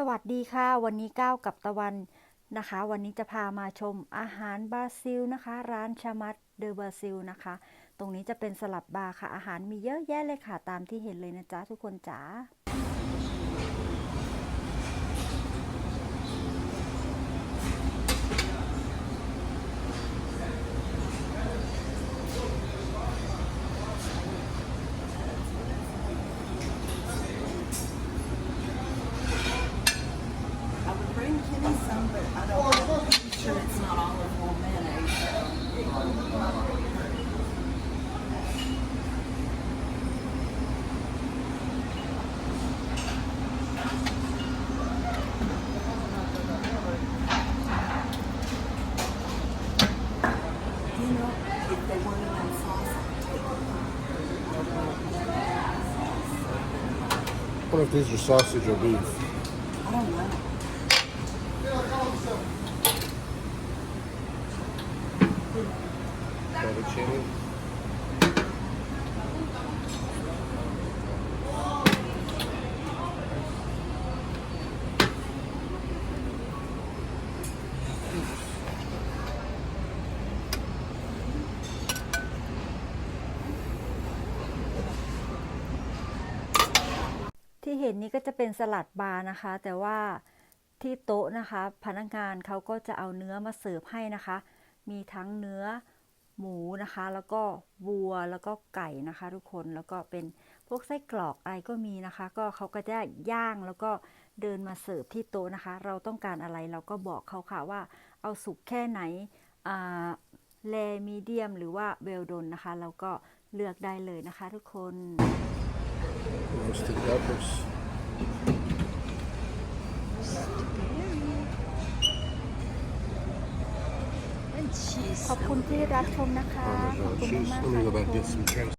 สวัสดีค่ะ วันนี้ก้าวกับตะวันนะคะ วันนี้จะพามาชมอาหารบราซิลนะคะ ร้านชามัดเดอบราซิลนะคะ ตรงนี้จะเป็นสลับบาร์ค่ะ อาหารมีเยอะแยะเลยค่ะ ตามที่เห็นเลยนะจ๊ะทุกคนจ๋า What if these are sausage or beef? I don't know. Fettuccine? ที่เห็นนี้ก็จะเป็นสลัดบาร์นะคะ แต่ว่าที่โต๊ะนะคะ พนักงานเขาก็จะเอาเนื้อมาเสิร์ฟให้นะคะ มีทั้งเนื้อ หมูนะคะ แล้วก็วัวแล้วก็ไก่นะคะ ทุกคนแล้วก็เป็นพวกไส้กรอกอะไรก็มีนะคะ ก็เขาก็จะย่างแล้วก็เดินมาเสิร์ฟที่โต๊ะนะคะ เราต้องการอะไรเราก็บอกเขาค่ะว่า เอาสุกแค่ไหนอ่าแลมีเดียมหรือว่าเวลดนนะคะ เราก็เลือกได้เลยนะคะทุกคน Roasted peppers. ขอบคุณที่รับชมนะคะ ขอบ Parmesan คุณ cheese. มาก Let ๆ me ค่ะ go ทุก back and ค get น some drinks.